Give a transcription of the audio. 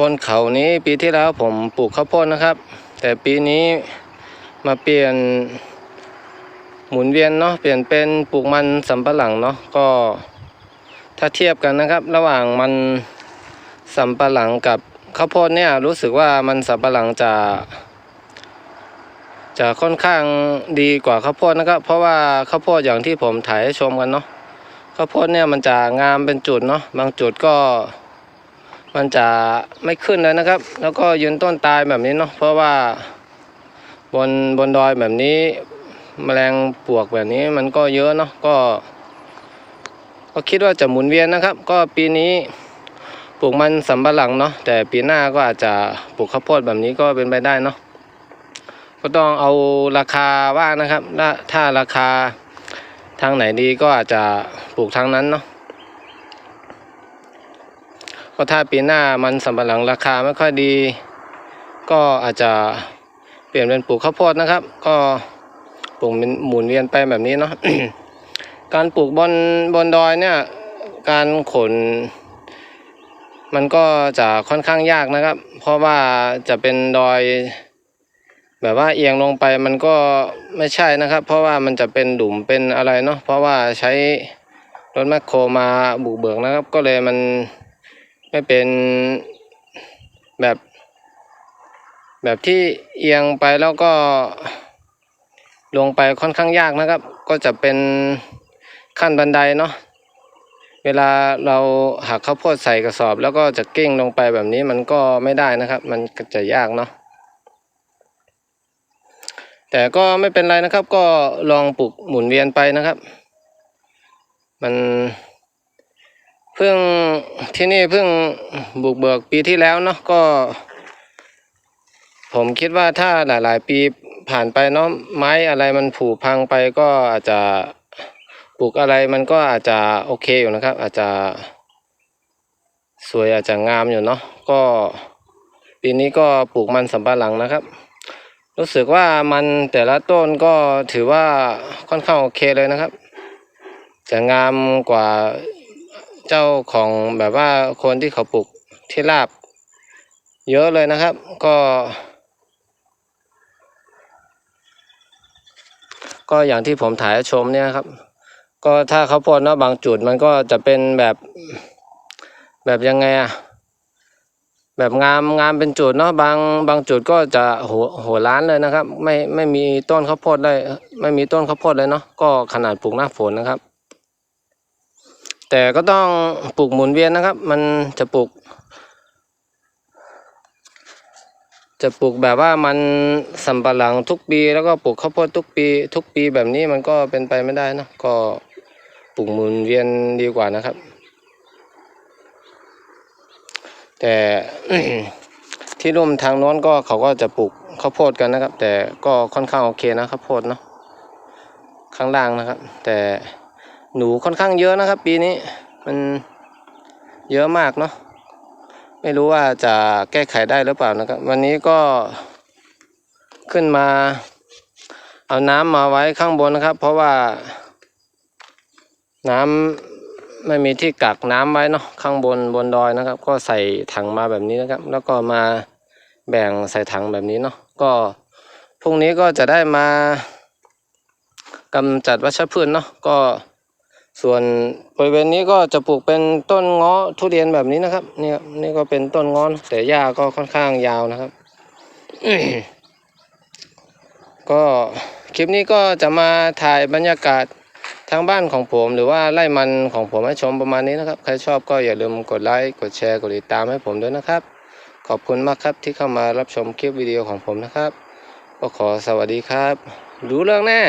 บนเขานี้ปีที่แล้วผมปลูกข้าวโพดนะครับ แต่ปีนี้มาเปลี่ยนหมุนเวียนเนาะเปลี่ยนเป็นปลูกมันสำปะหลังเนาะก็ถ้าเทียบกันนะครับ ระหว่างมันสำปะหลังกับข้าวโพดเนี่ยรู้สึกว่ามันสำปะหลังจะ จะค่อนข้างดีกว่าข้าวโพดนะครับ เพราะว่าข้าวโพดอย่างที่ผมถ่ายให้ชมกันเนาะข้าวโพดเนี่ยมันจะงามเป็นจุดเนาะบางจุดก็ มันจะไม่ขึ้นเลยนะครับ แล้วก็ยืนต้นตายแบบนี้เนาะเพราะว่าบนบนดอยแบบนี้แมลงปลวกแบบนี้มันก็เยอะเนาะก็ ก็คิดว่าจะหมุนเวียนนะครับ ก็ปีนี้ปลูกมันสำปะหลังเนาะแต่ปีหน้าก็อาจจะปลูกข้าวโพดแบบนี้ก็เป็นไปได้เนาะก็ต้องเอาราคาว่านะครับถ้าราคาทางไหนดีก็อาจจะปลูกทางนั้นเนาะ ก็ถ้าปีหน้ามันสำปะหลังราคาไม่ค่อยดี ก็อาจจะเปลี่ยนเป็นปลูกข้าวโพดนะครับ ก็ปลูกเป็นหมุนเวียนไปแบบนี้เนาะการปลูกบนบนดอยเนี่ย การขน มันก็จะค่อนข้างยากนะครับ เพราะว่าจะเป็นดอย แบบว่าเอียงลงไปมันก็ไม่ใช่นะครับ เพราะว่ามันจะเป็นหลุมเป็นอะไรเนาะเพราะว่าใช้รถแมคโครมาบุกเบิกนะครับ ก็เลยมัน ไม่เป็นแบบ แบบที่เอียงไปแล้วก็ลงไปค่อนข้างยากนะครับ ก็จะเป็นขั้นบันไดเนาะเวลาเราหักข้าวโพดใส่กระสอบ แล้วก็จะกิ้งลงไปแบบนี้มันก็ไม่ได้นะครับ มันก็จะยากเนาะแต่ก็ไม่เป็นไรนะครับ ก็ลองปลูกหมุนเวียนไปนะครับ มัน เพิ่งที่นี่เพิ่งบุกเบิกปีที่แล้วเนาะก็ ผมคิดว่าถ้าหลาย ๆ ปีผ่านไปเนาะไม้อะไรมันผุพังไปก็อาจจะปลูกอะไรมันก็อาจจะโอเคอยู่นะครับ อาจจะ สวยอาจจะงามอยู่เนาะก็ปีนี้ก็ปลูกมันสำปะหลังนะครับ รู้สึกว่ามันแต่ละต้นก็ถือว่าค่อนข้างโอเคเลยนะครับ จะงามกว่า เจ้าของแบบว่าคนที่เขาปลูกที่ราบ เยอะเลยนะครับ ก็ ก็อย่างที่ผมถ่ายชมเนี่ยครับ ก็ถ้าเขาวโพดเนาะบางจุดมันก็จะเป็นแบบแบบยังไงอะแบบงามงามเป็นจุดเนาะบางบางจุดก็จะโหโหล้านเลยนะครับ ไม่ไม่มีต้นข้าวโพดได้ ไม่มีต้นข้าวโพดเลยเนาะก็ขนาดปลูกหน้าฝนนะครับ แต่ก็ต้องปลูกหมุนเวียนนะครับ มันจะปลูก จะปลูกแบบว่ามันสำปะหลังทุกปี แล้วก็ปลูกข้าวโพดทุกปี ทุกปีแบบนี้มันก็เป็นไปไม่ได้นะก็ปลูกหมุนเวียนดีกว่านะครับ แต่ที่ร่วมทางโน้นก็เขาก็จะปลูกข้าวโพดกันนะครับ แต่ก็ค่อนข้างโอเคนะข้าวโพดเนาะข้างล่างนะครับ แต่ หนูค่อนข้างเยอะนะครับ ปีนี้มันเยอะมากเนาะไม่รู้ว่าจะแก้ไขได้หรือเปล่านะครับ วันนี้ก็ขึ้นมา เอาน้ำมาไว้ข้างบนนะครับ เพราะว่า น้ำไม่มีที่กักน้ำไว้เนาะข้างบนบนดอยนะครับ ก็ใส่ถังมาแบบนี้นะครับ แล้วก็มาแบ่งใส่ถังแบบนี้เนาะก็พรุ่งนี้ก็จะได้มากำจัดวัชพืชเนาะก็ ส่วนบริเวณนี้ก็จะปลูกเป็นต้นเงาะทุเรียนแบบนี้นะครับนี่ยนี่ก็เป็นต้นเงาะนะแต่หญ้าก็ค่อนข้างยาวนะครับ ก็คลิปนี้ก็จะมาถ่ายบรรยากาศทางบ้านของผม หรือว่าไร่มันของผมให้ชมประมาณนี้นะครับ ใครชอบก็อย่าลืมกดไลค์กดแชร์กดติดตามให้ผมด้วยนะครับ ขอบคุณมากครับที่เข้ามารับชมคลิปวิดีโอของผมนะครับ ก็ขอสวัสดีครับ รู้เรื่องแน่